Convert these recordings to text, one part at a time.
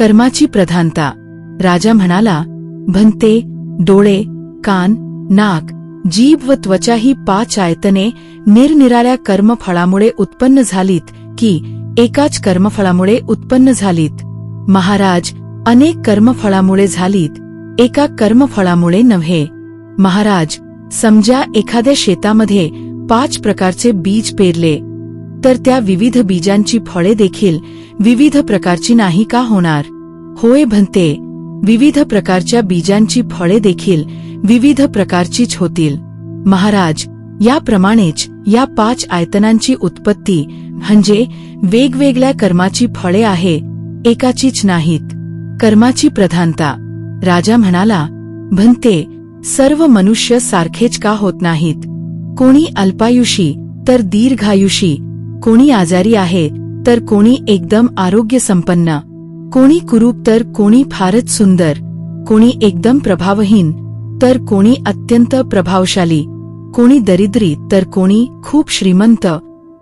कर्माची प्रधानता. राजा म्हणाला भंते डोळे कान नाक जीभ व त्वचा ही पाच आयतने निरनिराळ्या कर्मफळामुळे उत्पन्न झालीत की एकाच कर्मफळामुळे उत्पन्न झालीत. महाराज अनेक कर्मफळामुळे झालीत एका कर्मफळामुळे नव्हे. महाराज समजा एखाद्या शेतामध्ये पाच प्रकारचे बीज पेरले तर त्या विविध बीजांची फळे देखील विविध प्रकारची नाही का होणार? होय भंते विविध प्रकारच्या बीजांची फळे देखील विविध प्रकारचीच होतील. महाराज याप्रमाणेच या पाच आयतनांची उत्पत्ती म्हणजे वेगवेगळ्या कर्माची फळे आहे एकाचीच नाहीत. कर्माची प्रधानता. राजा म्हणाला भंते सर्व मनुष्य सारखेच का होत नाहीत? कोणी अल्पायुषी तर दीर्घायुषी कोणी आजारी आहे तर कोणी एकदम आरोग्य संपन्न कोणी कुरूप तर कोणी फारच सुंदर. कोणी एकदम प्रभावहीन तर कोणी अत्यंत प्रभावशाली. कोणी दरिद्री तर कोणी खूप श्रीमंत.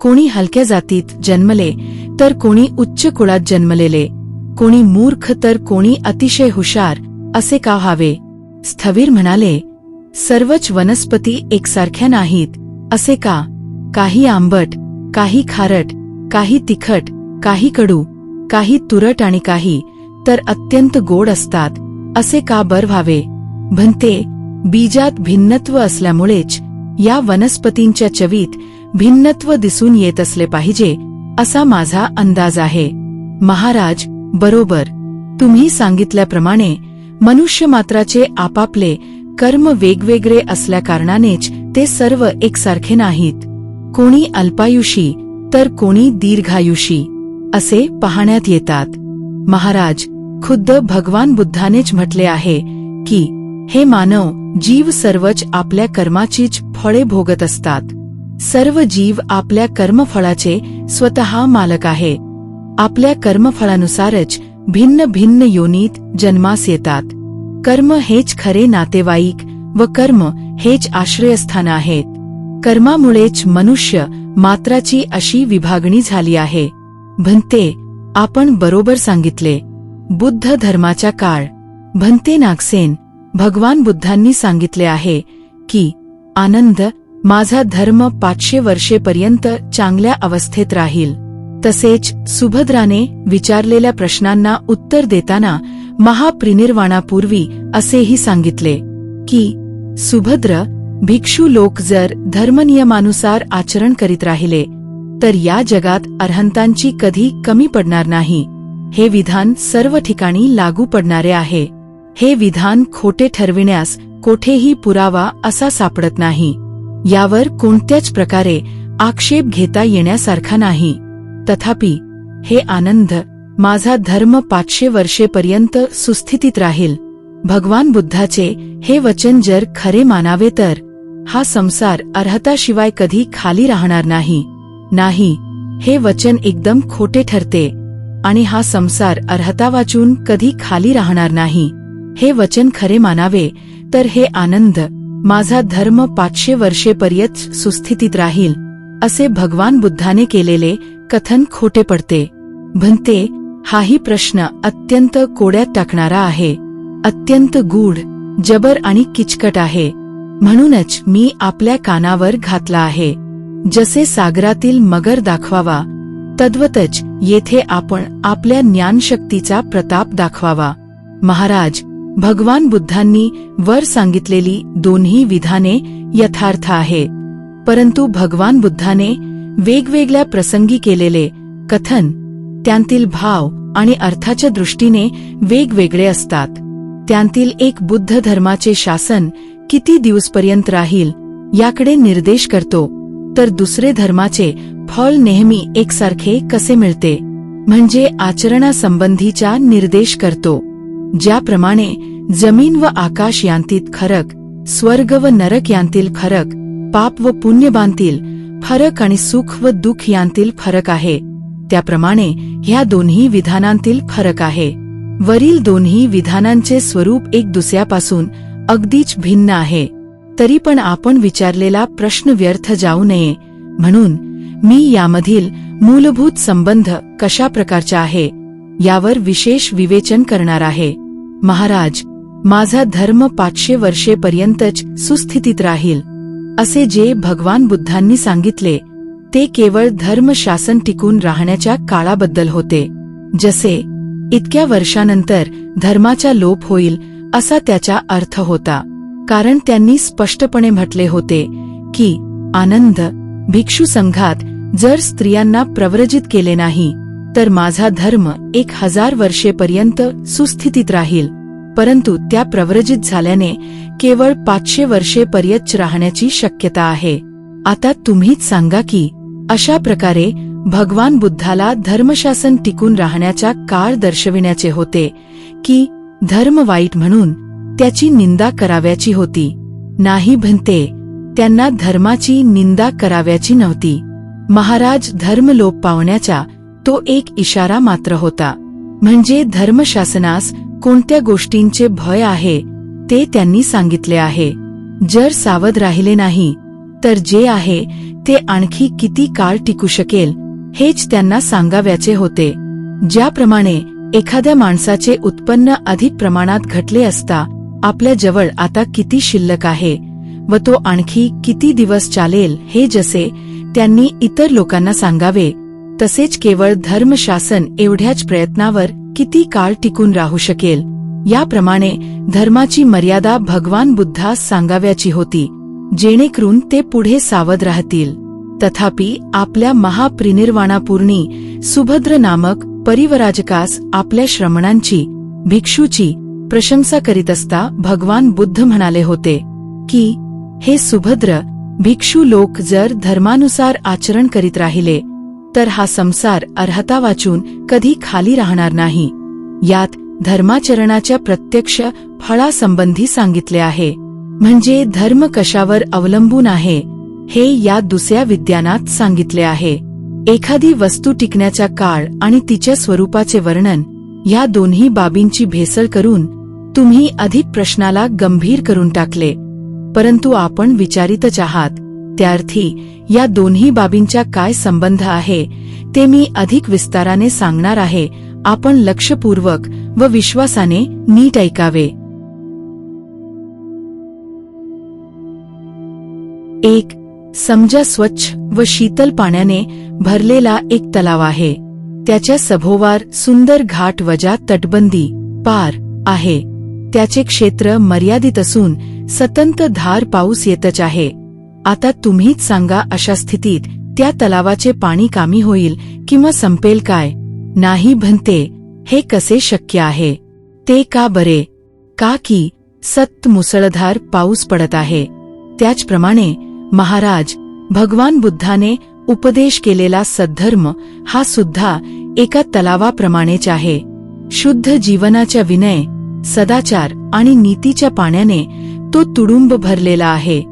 कोणी हलक्या जातीत जन्मले तर कोणी उच्च कुळात जन्मलेले. कोणी मूर्ख तर कोणी अतिशय हुशार असे का व्हावे? स्थवीर म्हणाले सर्वच वनस्पती एकसारख्या नाहीत असे का? काही आंबट काही खारट काही तिखट काही कडू काही तुरट आणि काही तर अत्यंत गोड असतात असे का बर व्हावे? भंते बीजात भिन्नत्व असल्यामुळेच या वनस्पतींच्या चवीत भिन्नत्व दिसून येत असले पाहिजे असा माझा अंदाज आहे. महाराज बरोबर. तुम्ही सांगितल्याप्रमाणे मनुष्य मात्राचे आपापले कर्म वेगवेगळे असल्याकारणानेच ते सर्व एकसारखे नाहीत. कोणी अल्पायुषी तर कोणी दीर्घायुषी असे पाहण्यात येतात. महाराज खुद्द भगवान बुद्धानेच म्हटले आहे की हे मानव जीव सर्वच आपल्या कर्माचीच फळे भोगत असतात. सर्व जीव आपल्या कर्मफळाचे स्वतः मालक आहे. आपल्या कर्मफळानुसारच भिन्न भिन्न योनीत जन्मास येतात. कर्म हेच खरे नातेवाईक व कर्म हेच आश्रयस्थान आहेत. कर्मामुळेच मनुष्य मात्राची अशी विभागणी झाली आहे. भंते आपण बरोबर सांगितले. बुद्ध धर्माच्या काळ. भंते नागसेन भगवान बुद्धांनी सांगितले आहे की आनंद माझा धर्म पाचशे वर्षेपर्यंत चांगल्या अवस्थेत राहील. तसेच सुभद्राने विचारलेल्या प्रश्नांना उत्तर देताना महाप्रिनिर्वाणापूर्वी असेही सांगितले की सुभद्र भिक्षू लोक जर धर्मनियमानुसार आचरण करीत राहिले तर या जगात अर्हंतांची कधी कमी पडणार नाही. हे विधान सर्व ठिकाणी लागू पडणारे आहे. हे विधान खोटे ठरविण्यास कोठेही पुरावा असा सापडत नाही. यावर कोणत्याच प्रकारे आक्षेप घेता येण्यासारखा नाही. तथापि हे आनंद माझा धर्म पाचशे वर्षेपर्यंत सुस्थितीत राहील. भगवान बुद्धाचे हे वचन जर खरे मानावे तर हा संसार अर्हताशिवाय कधी खाली राहणार नाही. नाही हे वचन एकदम खोटे ठरते. आणि हा संसार अर्हता वाचून कधी खाली राहणार नाही. हे वचन खरे मानावे तर हे आनंद माझा धर्म पाचशे वर्षेपर्यंत सुस्थितीत राहील असे भगवान बुद्धाने केलेले कथन खोटे पडते. भंते हाही प्रश्न अत्यंत कोड्यात टाकणारा आहे. अत्यंत गूढ जबर आणि किचकट आहे. म्हणूनच मी आपल्या कानावर घातला आहे. जसे सागरातील मगर दाखवावा तद्वतच येथे आपण आपल्या ज्ञानशक्तीचा प्रताप दाखवावा. महाराज भगवान बुद्धांनी वर सांगितलेली दोन्ही विधाने यथार्थ आहे. परंतु भगवान बुद्धाने वेगवेगळ्या प्रसंगी केलेले कथन त्यांतील भाव आणि अर्थाच्या दृष्टीने वेगवेगळे असतात. त्यांतील एक बुद्ध धर्माचे शासन किती दिवसपर्यंत राहील याकडे निर्देश करतो तर दुसरे धर्माचे फळ नेहमी एकसारखे कसे मिळते? म्हणजे आचरणासंबंधीचा निर्देश करतो ज्याप्रमाणे जमीन व आकाश यांतील फरक स्वर्ग व नरक यांतील फरक पाप व पुण्यबांतील फरक आणि सुख व दुःख यांतील फरक आहे. त्याप्रमाणे ह्या दोन्ही विधानांतील फरक आहे. वरील दोन्ही विधानांचे स्वरूप एक दुसऱ्यापासून अगदीच भिन्न आहे. तरी पण आपण विचारलेला प्रश्न व्यर्थ जाऊ नये. म्हणून मी यामधील मूलभूत संबंध कशा प्रकारचा आहे यावर विशेष विवेचन करणार आहे. महाराज माझा धर्म पाचशे वर्षेपर्यंतच सुस्थितीत राहील. असे जे भगवान बुद्धांनी सांगितले ते केवळ धर्मशासन टिकून राहण्याच्या काळाबद्दल होते. जसे इतक्या वर्षानंतर धर्माचा लोप होईल असा त्याचा अर्थ होता. कारण त्यांनी स्पष्टपणे म्हटले होते की आनंद भिक्षू संघात जर स्त्रियांना प्रव्रजित केले नाही तर माझा धर्म एक हजार वर्षेपर्यंत सुस्थितीत राहील. परंतु त्या प्रव्रजित झाल्याने केवळ पाचशे वर्षेपर्यंत राहण्याची शक्यता आहे. आता तुम्हीच सांगा की अशा प्रकारे भगवान बुद्धाला धर्मशासन टिकून राहण्याचा काळ दर्शविण्याचे होते की धर्म वाईट म्हणून त्याची निंदा कराव्याची होती. नाही भंते त्यांना धर्माची निंदा कराव्याची नव्हती. महाराज धर्म लोप पावण्याचा तो एक इशारा मात्र होता. म्हणजे धर्मशासनास कोणत्या गोष्टींचे भय आहे ते त्यांनी सांगितले आहे. जर सावध राहिले नाही तर जे आहे ते आणखी किती काळ टिकू शकेल हेच त्यांना सांगाव्याचे होते. ज्याप्रमाणे एखाद्या माणसाचे उत्पन्न अधिक प्रमाणात घटले असता आपल्या जवळ आता किती शिल्लक आहे व तो आणखी किती दिवस चालेल हे जसे त्यांनी इतर लोकांना सांगावे तसेच केवळ धर्मशासन एवढ्याच प्रयत्नावर किती काळ टिकून राहू शकेल याप्रमाणे धर्माची मर्यादा भगवान बुद्धास सांगाव्याची होती जेणेकरून ते पुढे सावध राहतील. तथापि आपल्या महाप्रिनिर्वाणापूर्णी सुभद्र नामक परिवराजकास आपल्या श्रमणांची भिक्षूची प्रशंसा करीत असता भगवान बुद्ध म्हणाले होते की हे सुभद्र भिक्षू लोक जर धर्मानुसार आचरण करीत राहिले तर हा संसार अर्हता वाचून कधी खाली राहणार नाही. यात धर्माचरणाच्या प्रत्यक्ष फळासंबंधी सांगितले आहे. म्हणजे धर्म कशावर अवलंबून आहे हे या दुसऱ्या विद्यानात सांगितले आहे. एखादी वस्तू टिकण्याचा काळ आणि तिच्या स्वरूपाचे वर्णन या दोन्ही बाबींची भेसळ करून तुम्ही अधिक प्रश्नाला गंभीर करून टाकले. परंतु आपण विचारितच आहात त्यार्थी या दोन्ही बाबींचा काय संबंध आहे ते मी अधिक विस्ताराने सांगणार आहे. आपण लक्षपूर्वक व विश्वासाने नीट ऐकावे. एक समजा स्वच्छ व शीतल पाण्याने भरलेला एक तलाव आहे. त्याच्या सभोवार सुंदर घाट वजा तटबंदी पार आहे. त्याचे क्षेत्र मर्यादित असून सतंत धार पाऊस येतच आहे. आता तुम्हीच सांगा अशा स्थितीत त्या तलावाचे पाणी कामी होईल किंवा संपेल काय? नाही भनते हे कसे शक्य आहे? ते का बरे? का की सत्त मुसळधार पाऊस पडत आहे? त्याचप्रमाणे महाराज भगवान बुद्धाने उपदेश केलेला सद्धर्म हा सुद्धा एका तलावाप्रमाणेच आहे. शुद्ध जीवनाच्या विनय सदाचार आणि नीतीच्या पाण्याने तो तुडुंब भरलेला आहे.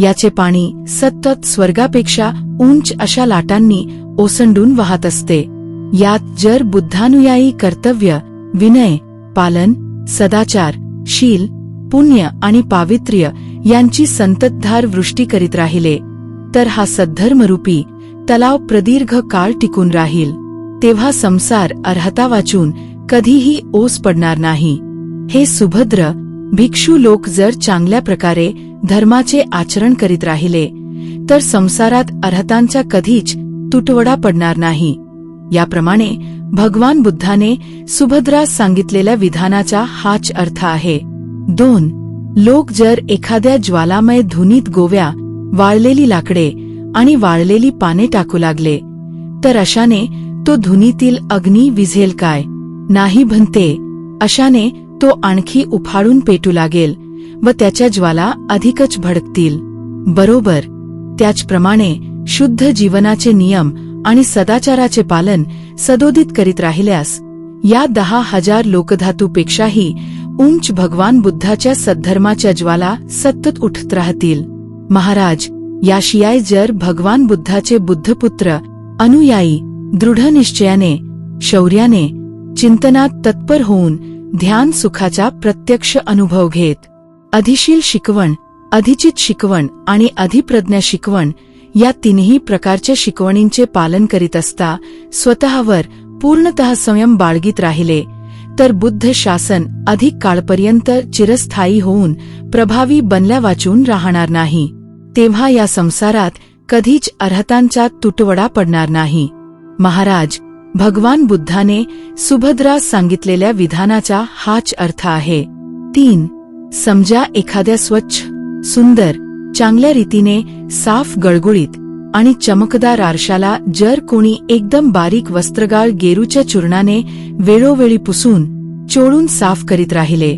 याचे पाणी सतत स्वर्गापेक्षा उंच अशा लाटांनी ओसंडून वाहत असते. यात जर बुद्धानुयायी कर्तव्य विनय पालन सदाचार शील पुण्य आणि पावित्र्य यांची संततधार वृष्टी करीत राहिले. तर हा सद्धर्मरूपी तलाव प्रदीर्घ काळ टिकून राहील. तेव्हा संसार अर्हता वाचून कधीही ओस पडणार नाही. हे सुभद्र भिक्षू लोक जर चांगल्या प्रकारे धर्माचे आचरण करीत राहिले तर संसारात अर्हतांचा कधीच तुटवडा पडणार नाही. याप्रमाणे भगवान बुद्धाने सुभद्रास सांगितलेल्या विधानाचा हाच अर्थ आहे. दोन लोक जर एखाद्या ज्वालामय धुनीत गोव्या वाळलेली लाकडे आणि वाळलेली पाने टाकू लागले तर अशाने तो धुनीतील अग्नी विझेल काय? नाही भंते अशाने तो आणखी उफाळून पेटू लागेल व त्याच्या ज्वाला अधिकच भडकतील. बरोबर. त्याचप्रमाणे शुद्ध जीवनाचे नियम आणि सदाचाराचे पालन सदोदित करीत राहिल्यास या दहा हजार लोकधातूपेक्षाही उंच भगवान बुद्धाच्या सद्धर्माच्या ज्वाला सतत उठत राहतील. महाराज याशियाय जर भगवान बुद्धाचे बुद्धपुत्र अनुयायी दृढ निश्चयाने शौर्याने चिंतनात तत्पर होऊन ध्यान सुखाचा प्रत्यक्ष अनुभव घेत अधिशील शिकवण अधिचित शिकवण आणि अधिप्रज्ञा शिकवण या तिन्ही प्रकारच्या शिकवणींचे पालन करीत असता स्वतःवर पूर्णतः संयम बाळगीत राहिले. तर बुद्ध शासन अधिक काळपर्यंत चिरस्थायी होऊन प्रभावी बनल्या वाचून राहणार नाही. तेव्हा या संसारात कधीच अर्हतांचा तुटवडा पडणार नाही. महाराज भगवान बुद्धाने सुभद्रास सांगितलेल्या विधानाचा हाच अर्थ आहे. तीन समजा एखाद्या स्वच्छ सुंदर चांगल्या रीतीने साफ गळगुळीत आणि चमकदार आरशाला जर कोणी एकदम बारीक वस्त्रगाळ गेरूच्या चूर्णाने वेळोवेळी पुसून चोळून साफ करीत राहिले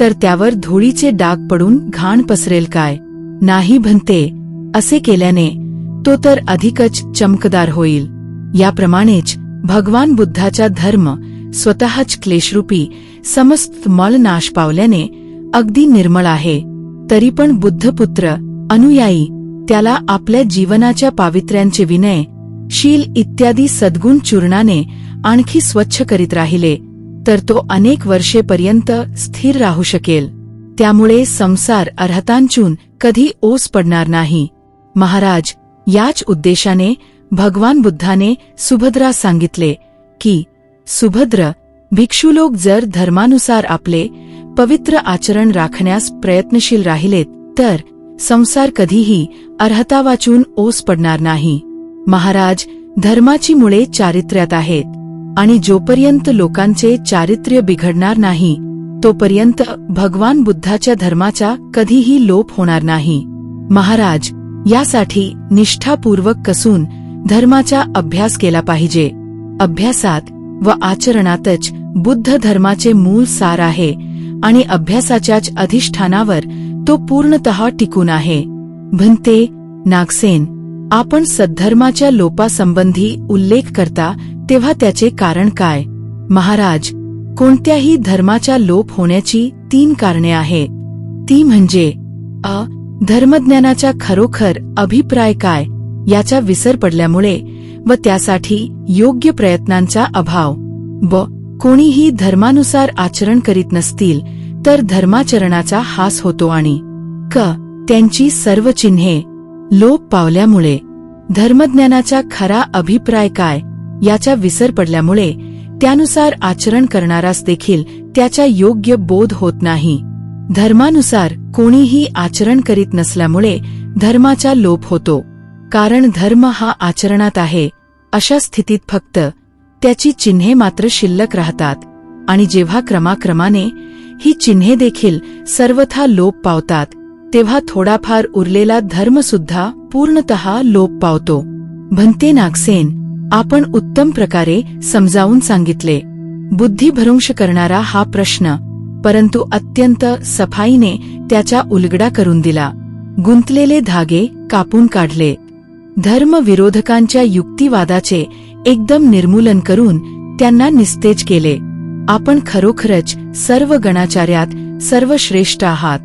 तर त्यावर धुळीचे डाग पडून घाण पसरेल काय? नाही भंते असे केल्याने तो तर अधिकच चमकदार होईल. याप्रमाणेच भगवान बुद्धाचा धर्म स्वतःच क्लेशरूपी समस्त मल नाश पावल्याने अगदी निर्मळ आहे. तरी पण बुद्धपुत्र अनुयायी त्याला आपल्या जीवनाच्या पावित्र्यांचे विनय शील इत्यादी सद्गुण चूर्णाने आणखी स्वच्छ करीत राहिले तर तो अनेक वर्षेपर्यंत स्थिर राहू शकेल. त्यामुळे संसार अर्हतांचून कधी ओस पडणार नाही. महाराज याच उद्देशाने भगवान बुद्धाने सुभद्रा सांगितले की सुभद्र भिक्षुलोक जर धर्मानुसार आपले पवित्र आचरण राखण्यास प्रयत्नशील राहिलेत तर संसार कधीही अर्हता वाचून ओस पडणार नाही. महाराज धर्माची मुळे चारित्र्यात आहेत आणि जोपर्यंत लोकांचे चारित्र्य बिघडणार नाही तोपर्यंत भगवान बुद्धाच्या धर्माचा कधीही लोप होणार नाही. महाराज यासाठी निष्ठापूर्वक कसून धर्माचा अभ्यास केला पाहिजे. अभ्यासात व आचरणातच बुद्ध धर्माचे मूल सार आहे आणि अभ्यासाच्याच अधिष्ठानावर तो पूर्णतः टिकून आहे. भंते नागसेन आपण सद्धर्माच्या लोपासंबंधी उल्लेख करता तेव्हा त्याचे कारण काय? महाराज कोणत्याही धर्माच्या लोप होण्याची तीन कारणे आहेत. ती म्हणजे अ धर्मज्ञानाचा खरोखर अभिप्राय काय याचा विसर पडल्यामुळे व त्यासाठी योग्य प्रयत्नांचा अभाव. ब कोणीही धर्मानुसार आचरण करीत नसतील तर धर्माचरणाचा हास होतो आणि क. त्यांची सर्व चिन्हे. लोप पावल्यामुळे. धर्मज्ञानाचा खरा अभिप्राय काय? याचा विसर पडल्यामुळे. त्यानुसार आचरण करणारास देखील त्याचा योग्य बोध होत नाही. धर्मानुसार कोणीही आचरण करीत नसल्यामुळे धर्माचा लोप होतो. कारण धर्म हा आचरणात आहे. अशा स्थितीत फक्त त्याची चिन्हे मात्र शिल्लक राहतात. आणि जेव्हा क्रमाक्रमाने ही चिन्हे देखील सर्वथा लोप पावतात. तेव्हा थोडाफार उरलेला धर्मसुद्धा पूर्णतः लोप पावतो. भंते नागसेन आपण उत्तम प्रकारे समजावून सांगितले. बुद्धिभ्रंश करणारा हा प्रश्न परंतु अत्यंत सफाईने त्याचा उलगडा करून दिला. गुंतलेले धागे कापून काढले. धर्मविरोधकांच्या युक्तिवादाचे एकदम निर्मूलन करून त्यांना निस्तेज केले. आपण खरोखरच सर्व गणाचार्यात सर्वश्रेष्ठ आहात.